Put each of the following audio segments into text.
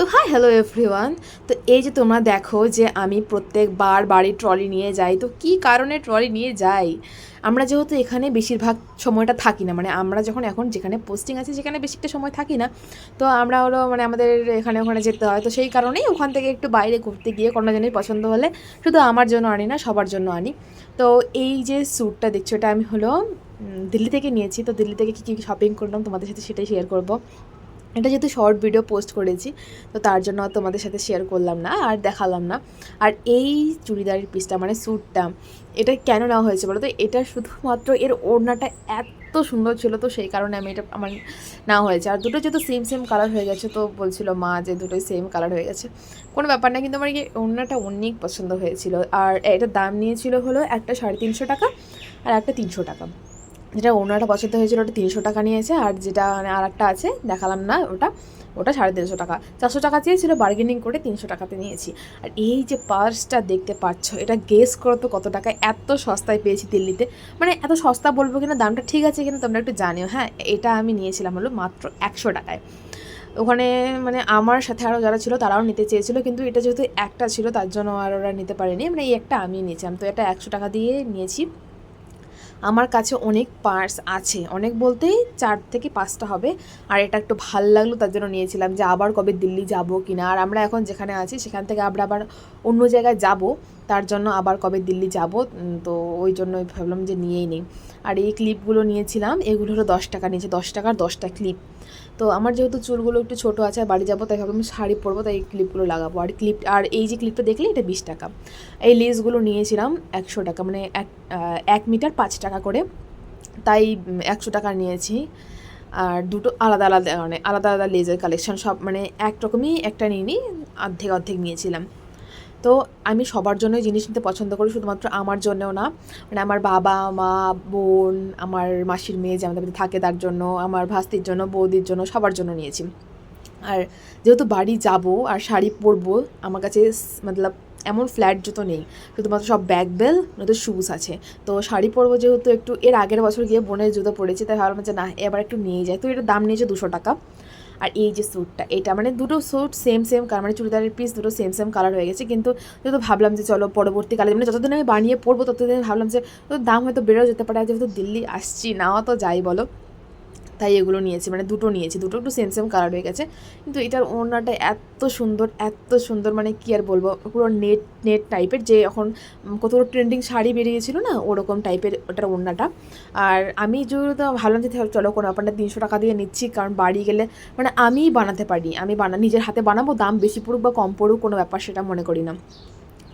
তো hi hello everyone তো এই যে তোমরা দেখো যে আমি প্রত্যেকবার বাড়ির ট্রলি নিয়ে যাই, তো কি কারণে ট্রলি নিয়ে যাই? আমরা যেহেতু এখানে বেশিরভাগ সময়টা থাকি না মানে আমরা যখন এখন যেখানে পোস্টিং আছে সেখানে বেশিটা সময় থাকি না, তো আমরা হলো মানে আমাদের এখানে ওখানে যেতে হয়, তো সেই কারণেই ওখান থেকে একটু বাইরে ঘুরতে গিয়ে কোনো জনের পছন্দ হলে শুধু আমার জন্য আনি না, সবার জন্য আনি। তো এই যে স্যুটটা দেখছ, এটা আমি হলো দিল্লি থেকে নিয়েছি, তো দিল্লি থেকে কী কী শপিং করলাম তোমাদের সাথে সেটাই শেয়ার করব। এটা যেহেতু শর্ট ভিডিও পোস্ট করেছি, তো তার জন্য তোমাদের সাথে শেয়ার করলাম না আর দেখালাম না। আর এই চুড়িদারের পিসটা মানে স্যুটটা এটা কেন নেওয়া হয়েছে বলো তো? এটা শুধুমাত্র এর ওড়নাটা এত সুন্দর ছিল তো সেই কারণে আমি এটা আমার নেওয়া হয়েছে। আর দুটো যেহেতু সেম সেম কালার হয়ে গেছে, তো বলছিল মা যে দুটোই সেম কালার হয়ে গেছে। কোনো ব্যাপার না, কিন্তু আমার এই ওড়নাটা অনেক পছন্দ হয়েছিল। আর এটার দাম নিয়েছিল হলো একটা সাড়ে তিনশো টাকা আর একটা তিনশো টাকা। যেটা ওনারটা পছন্দ হয়েছিল ওটা তিনশো টাকা নিয়েছে, আর যেটা মানে আর একটা আছে, দেখালাম না ওটা ওটা সাড়ে তিনশো টাকা। চারশো টাকা চেয়েছিল বার্গেনিং করে তিনশো টাকাতে নিয়েছি। আর এই যে পার্সটা দেখতে পাচ্ছ, এটা গেস করো তো কত টাকা, এত সস্তায় পেয়েছি দিল্লিতে। মানে এত সস্তা বলব কিনা, দামটা ঠিক আছে কিনা তোমরা একটু জানিও। হ্যাঁ এটা আমি নিয়েছিলাম হলো মাত্র একশো টাকায়। ওখানে মানে আমার সাথে আরও যারা ছিল তারাও নিতে চেয়েছিল, কিন্তু এটা যেহেতু একটা ছিল, তার জন্য আর ওরা নিতে পারেনি। মানে এই একটা আমি নিয়েছিলাম। তো এটা একশো টাকা দিয়ে নিয়েছি। আমার কাছে অনেক পার্স আছে। অনেক বলতেই চার থেকে পাঁচটা হবে। আর এটা একটু ভালো লাগল, তার জন্য নিয়েছিলাম যে আবার কবে দিল্লি যাব কি না আর আমরা এখন যেখানে আছি, সেখান থেকে আমরা আবার অন্য জায়গায় যাব। তার জন্য আবার কবে দিল্লি যাব তো ওই জন্য ভাবলাম যে নিয়েই নিই। আর এই ক্লিপগুলো নিয়েছিলাম, এগুলো হলো দশ টাকা নিয়েছে দশ টাকার দশটা ক্লিপ। তো আমার যেহেতু চুলগুলো একটু ছোটো আছে আর বাড়ি যাব, তাই ভাবলাম শাড়ি পরবো, তাই এই ক্লিপগুলো লাগাবো। আর ক্লিপ, আর এই যে ক্লিপটা দেখলে, এটা বিশ টাকা। এই লেসগুলো নিয়েছিলাম একশো টাকা মানে এক এক মিটার পাঁচ টাকা করে। তাই একশো টাকা নিয়েছি। আর দুটো আলাদা আলাদা মানে আলাদা আলাদা লেজের কালেকশন, সব মানে এক রকমই একটা নিয়ে নিই অর্ধেক অর্ধেক নিয়েছিলাম। তো আমি সবার জন্যই জিনিস নিতে পছন্দ করি, শুধুমাত্র আমার জন্যও না। মানে আমার বাবা, মা, বোন, আমার মাসির মেয়ে যে আমাদের থাকে তার জন্য, আমার ভাস্তির জন্য, বৌদির জন্য সবার জন্য নিয়েছি। আর যেহেতু বাড়ি যাব আর শাড়ি পরবো, আমার কাছে মতলব এমন ফ্ল্যাট জুতো নেই। শুধুমাত্র সব ব্যাগ বেল, নয়তো শুজ আছে। তো শাড়ি পরবো যেহেতু একটু, এর আগের বছর গিয়ে বোনের জুতো পরেছি, তাই ভাবলাম যে না, এবার একটু নিয়ে যাই। তো এটার দাম নিয়েছে দুশো টাকা। আর এই যে স্যুটটা এটা মানে দুটো স্যুট সেম সেম কালার মানে চুড়িদারের পিস দুটো সেম সেম কালার হয়ে গেছে। কিন্তু যেহেতু ভাবলাম যে চলো পরবর্তীকালে মানে যতদিন আমি বানিয়ে পরবো, ততদিন ভাবলাম যে দাম হয়তো বেড়েও যেতে পারে। যেহেতু দিল্লি আসছি না তো যাই বলো। তাই এগুলো নিয়েছি মানে দুটো নিয়েছি, দুটো একটু সেম সেম কালার হয়ে গেছে। কিন্তু এটার ওড়নাটা এত সুন্দর এত সুন্দর মানে কি আর বলব, পুরো নেট নেট টাইপের যে এখন কত ট্রেন্ডিং শাড়ি বেরিয়েছিল না, ওরকম টাইপের ওটার ওড়নাটা। আর আমি যেহেতু ভাবলাম যে চলো কোনো ব্যাপারটা তিনশো টাকা দিয়ে নিচ্ছি, কারণ বাড়ি গেলে মানে আমিই বানাতে পারি, আমি বানা, নিজের হাতে বানাবো, দাম বেশি পড়ুক বা কম পড়ুক কোনো ব্যাপার সেটা মনে করি না।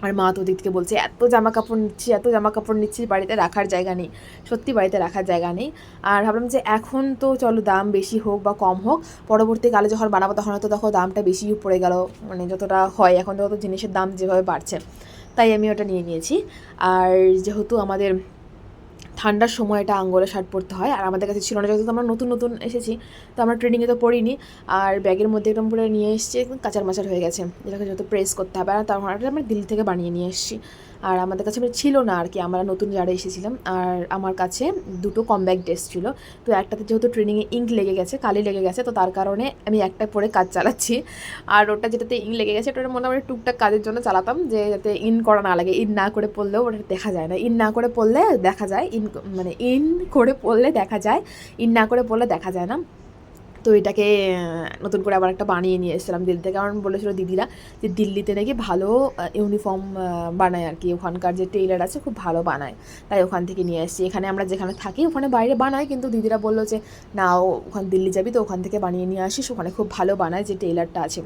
আর মা তো ওদিক বলছে, এত জামা কাপড় নিচ্ছি, এত জামা কাপড় নিচ্ছি, বাড়িতে রাখার জায়গা নেই। সত্যি বাড়িতে রাখার জায়গা নেই। আর ভাবলাম যে এখন তো চলো দাম বেশি হোক বা কম হোক, পরবর্তীকালে যখন বানাবো তখন হয়তো তখন দামটা বেশি পড়ে গেল মানে যতটা হয়, এখন যত জিনিসের দাম যেভাবে বাড়ছে, তাই আমি ওটা নিয়ে নিয়েছি। আর যেহেতু আমাদের ঠান্ডার সময় এটা আঙ্গলে শার্ট পরতে হয়। আর আমাদের কাছে ছিল না, যেহেতু আমরা নতুন নতুন এসেছি, তো আমরা ট্রেনিংয়ে তো পড়িনি। আর ব্যাগের মধ্যে একদম পুরো নিয়ে এসেছি, একদম কাচার মাচার হয়ে গেছে। যেটাকে যেহেতু প্রেস করতে হবে, আর তার আমরা দিল্লি থেকে বানিয়ে নিয়ে এসেছি। আর আমাদের কাছে মানে ছিল না আর কি, আমরা নতুন যারা এসেছিলাম আর আমার কাছে দুটো কমব্যাক ড্রেস ছিল। তো একটাতে যেহেতু ট্রেনিংয়ে ইঙ্ক লেগে গেছে, কালি লেগে গেছে, তো তার কারণে আমি একটা পরে কাজ চালাচ্ছি। আর ওটা যেটাতে ইন লেগে গেছে ওটা মোটামুটি টুকটাক কাজের জন্য চালাতাম যে যাতে ইন করা না লাগে ইন না করে পড়লেও ওটা দেখা যায় না। ইন না করে পড়লে দেখা যায় ইন মানে ইন করে পড়লে দেখা যায় ইন না করে পড়লে দেখা যায় না। তো এটাকে নতুন করে আবার একটা বানিয়ে নিয়ে এসেছিলাম দিল্লি থেকে কারণ বলেছিল দিদিরা যে দিল্লিতে নাকি ভালো ইউনিফর্ম বানায় আর কি। ওখানকার যে টেইলার আছে খুব ভালো বানায়। তাই ওখান থেকে নিয়ে এসেছি। এখানে আমরা যেখানে থাকি ওখানে বাইরে বানায়, কিন্তু দিদিরা বলল যে না ওখান দিল্লি যাবি তো ওখান থেকে বানিয়ে নিয়ে আসিস। ওখানে খুব ভালো বানায় যে টেইলারটা আছে।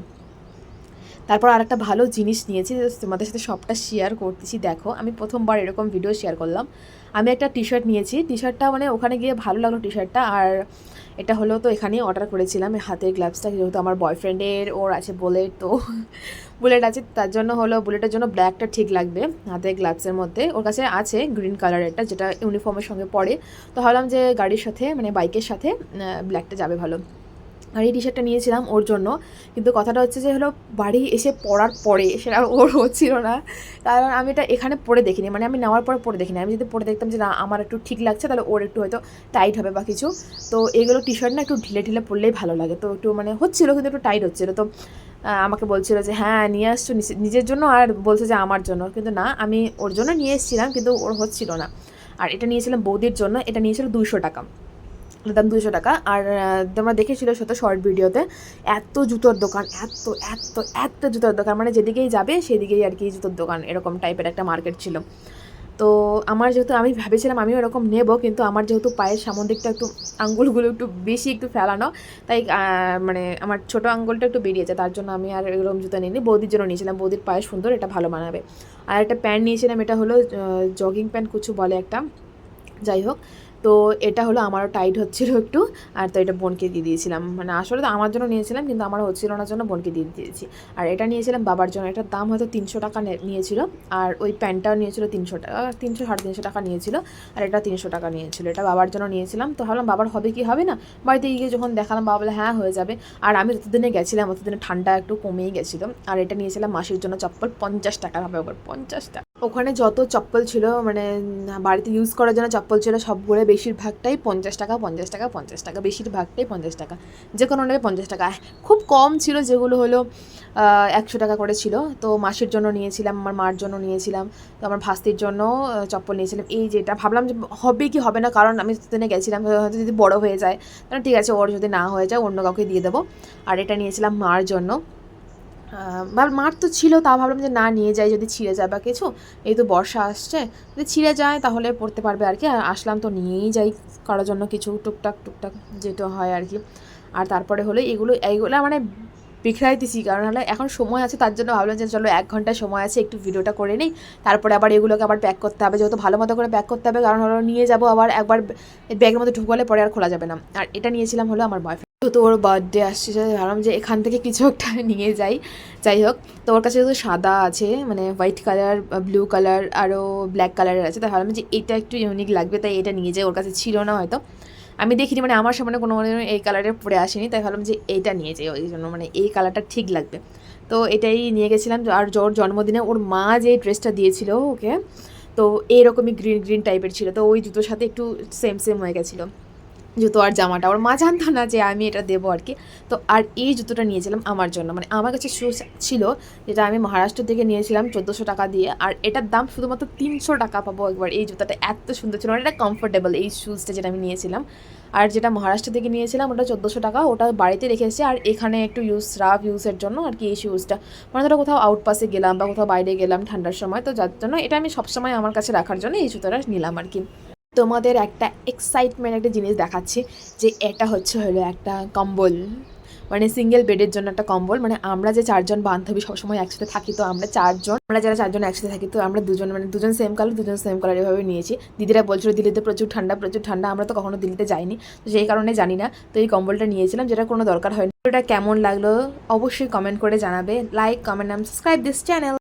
তারপর আর একটা ভালো জিনিস নিয়েছি তোমাদের সাথে সবটা শেয়ার করতেছি। দেখো, আমি প্রথমবার এরকম ভিডিও শেয়ার করলাম। আমি একটা টি শার্ট নিয়েছি। টি শার্টটা মানে ওখানে গিয়ে ভালো লাগল টি শার্টটা আর এটা হলো তো এখানেই অর্ডার করেছিলাম। হাতের গ্লাভসটা যেহেতু আমার বয়ফ্রেন্ডের ওর আছে বুলেট তো বুলেট আছে। তার জন্য হলো বুলেটের জন্য ব্ল্যাকটা ঠিক লাগবে হাতের গ্লাভসের মধ্যে। ওর কাছে আছে গ্রিন কালারেরটা যেটা ইউনিফর্মের সঙ্গে পরে। তো ভাবলাম যে গাড়ির সাথে মানে বাইকের সাথে ব্ল্যাকটা যাবে ভালো। আর এই টি শার্টটা নিয়েছিলাম ওর জন্য। কিন্তু কথাটা হচ্ছে যে হলো, বাড়ি এসে পরার পরে সেটা ওর হচ্ছিল না। কারণ আমি এটা এখানে পরে দেখিনি মানে আমি নেওয়ার পরে পরে দেখিনি। আমি যদি পরে দেখতাম যে না, আমার একটু ঠিক লাগছে, তাহলে ওর একটু হয়তো টাইট হবে বা কিছু। তো এগুলো টি শার্ট না একটু ঢিলে ঢিলে পরলেই ভালো লাগে। তো একটু মানে হচ্ছিল, কিন্তু একটু টাইট হচ্ছিল। তো আমাকে বলছিল যে হ্যাঁ নিয়ে আসছো নিজের জন্য আর বলছে যে আমার জন্য। কিন্তু না, আমি ওর জন্য নিয়ে এসেছিলাম, কিন্তু ওর হচ্ছিল না। আর এটা নিয়েছিলাম বৌদির জন্য, এটা নিয়েছিল দুশো টাকা। দাম দুশো টাকা। আর তোমরা দেখেছিল সেটা শর্ট ভিডিওতে এত জুতোর দোকান, এত এত এত জুতোর দোকান মানে যেদিকেই যাবে সেদিকেই আর কি জুতোর দোকান, এরকম টাইপের একটা মার্কেট ছিল। তো আমার যেহেতু, আমি ভেবেছিলাম আমিও এরকম নেব, কিন্তু আমার যেহেতু পায়ের সামন দিকটা একটু, আঙ্গুলগুলো একটু বেশি একটু ফেলানো, তাই মানে আমার ছোট আঙ্গুলটা একটু বেরিয়েছে, তার জন্য আমি আর এরকম জুতো নিইনি। বৌদির জন্য নিয়েছিলাম, বৌদির পায়ে সুন্দর, এটা ভালো মানাবে। আর একটা প্যান্ট নিয়েছিলাম, এটা হলো জগিং প্যান্ট কিছু বলে একটা, যাই হোক। তো এটা হলো আমারও টাইট হচ্ছিল একটু, আর তো এটা বোনকে দিয়ে দিয়েছিলাম। মানে আসলে তো আমার জন্য নিয়েছিলাম, কিন্তু আমার হচ্ছিল না জন্য বোনকে দিয়ে দিয়েছি। আর এটা নিয়েছিলাম বাবার জন্য। এটার দাম হয়তো তিনশো টাকা নিয়েছিল, আর ওই প্যান্টটাও নিয়েছিল তিনশো টাকা, তিনশো সাড়ে তিনশো টাকা নিয়েছিল, আর এটা তিনশো টাকা নিয়েছিল। এটা বাবার জন্য নিয়েছিলাম, তো ভাবলাম বাবার হবে কি হবে না? বাড়িতে গিয়ে যখন দেখালাম, বাবা বলে হ্যাঁ হয়ে যাবে। আর আমি যতদিনে গেছিলাম ততদিনে ঠান্ডা একটু কমেই গেছিল। আর এটা নিয়েছিলাম মাসির জন্য চপ্পল পঞ্চাশ টাকা হবে ওপর পঞ্চাশ টাকা। ওখানে যত চপ্পল ছিল মানে বাড়িতে ইউজ করার জন্য চপ্পল ছিল সবগুলো বেশিরভাগটাই পঞ্চাশ টাকা পঞ্চাশ টাকা পঞ্চাশ টাকা, বেশিরভাগটাই পঞ্চাশ টাকা। যে কোনো নেবে পঞ্চাশ টাকা। খুব কম ছিল যেগুলো হলো একশো টাকা করে ছিল। তো মাসির জন্য নিয়েছিলাম, আমার মার জন্য নিয়েছিলাম। তো আমার ভাস্তির জন্য চপ্পল নিয়েছিলাম। এই যেটা ভাবলাম যে হবে কি হবে না, কারণ আমি সেদিনে গেছিলাম হয়তো যদি বড় হয়ে যায়, তাহলে ঠিক আছে, ওর যদি না হয়ে যায়, অন্য কাউকে দিয়ে দেবো। আর এটা নিয়েছিলাম মার জন্য। ভাব- মার তো ছিল তা ভাবলাম যে না, নিয়ে যাই যদি ছিঁড়ে যায় বা কিছু। এই তো বর্ষা আসছে, যদি ছিঁড়ে যায় তাহলে পড়তে পারবে আর কি। আর আসলাম তো নিয়েই যাই করার জন্য কিছু টুকটাক টুকটাক যেটা হয় আর কি। আর তারপরে হলো এগুলো, এইগুলো মানে বিখরাইতেছি কারণ হলে এখন সময় আছে, তার জন্য ভাবলাম যে চলো এক ঘণ্টা সময় আছে, একটু ভিডিওটা করে নিই। তারপরে আবার এগুলোকে আবার প্যাক করতে হবে, যেহেতু ভালো মতো করে প্যাক করতে হবে, কারণ হলো নিয়ে যাব আবার একবার ব্যাগের মধ্যে ঢুকালে পরে আর খোলা যাবে না। আর এটা নিয়েছিলাম হলো আমার বয়ফ্রেন্ড তো ওর বার্থডে আসছে ভাবলাম যে এখান থেকে কিছু একটা নিয়ে যাই। যাই হোক তো ওর কাছে যেহেতু সাদা আছে মানে হোয়াইট কালার ব্লু কালার আরও ব্ল্যাক কালারের আছে, তাই ভাবলাম যে এটা একটু ইউনিক লাগবে, তাই এটা নিয়ে যাই, ওর কাছে ছিল না হয়তো। আমি দেখিনি মানে আমার সামনে কোনো এই কালারের পরে আসেনি, তাই ভাবলাম যে এইটা নিয়ে যাই, ওই জন্য মানে এই কালারটা ঠিক লাগবে। তো এটাই নিয়ে গেছিলাম, আর ওর জন্মদিনে ওর মা যে ড্রেসটা দিয়েছিল ওকে, তো এইরকমই গ্রিন গ্রিন টাইপের ছিল, তো ওই জুতোর সাথে একটু সেম সেম হয়ে গেছিল। জুতো আর জামাটা, ওর মা জানতো না যে আমি এটা দেবো আর কি। তো আর এই জুতোটা নিয়েছিলাম আমার জন্য। মানে আমার কাছে শুজ ছিল যেটা আমি মহারাষ্ট্র থেকে নিয়েছিলাম চোদ্দোশো টাকা দিয়ে। আর এটার দাম শুধুমাত্র তিনশো টাকা পাবো একবার। এই জুতোটা এত সুন্দর ছিল। মানে এটা কমফোর্টেবল এই শুজটা যেটা আমি নিয়েছিলাম। আর যেটা মহারাষ্ট্র থেকে নিয়েছিলাম ওটা চোদ্দোশো টাকা। ওটা বাড়িতে রেখে এসেছি। আর এখানে একটু ইউজ রাফ ইউজের জন্য আর কি এই শুজটা মানে ধরো কোথাও আউটপাসে গেলাম বা কোথাও বাইরে গেলাম ঠান্ডার সময়। তো যার জন্য এটা আমি সবসময় আমার কাছে রাখার জন্য এই জুতোটা নিলাম আর কি। তোমাদের একটা এক্সাইটমেন্ট একটা জিনিস দেখাচ্ছি যে এটা হচ্ছে হলো একটা কম্বল। মানে সিঙ্গেল বেডের জন্য একটা কম্বল। মানে আমরা যে চারজন বান্ধবী সবসময় একসাথে থাকি, তো আমরা চারজন, আমরা যারা চারজন একসাথে থাকি, তো আমরা দুজন মানে দুজন সেম কালার দুজন সেম কালার এভাবে নিয়েছি। দিদিরা বলছিল, দিল্লিতে প্রচুর ঠান্ডা প্রচুর ঠান্ডা, আমরা তো কখনো দিল্লিতে যাইনি। তো সেই কারণে জানি না। তো এই কম্বলটা নিয়েছিলাম, যেটা কোনো দরকার হয়নি। ওটা কেমন লাগল অবশ্যই কমেন্ট করে জানাবে। Like comment and subscribe this channel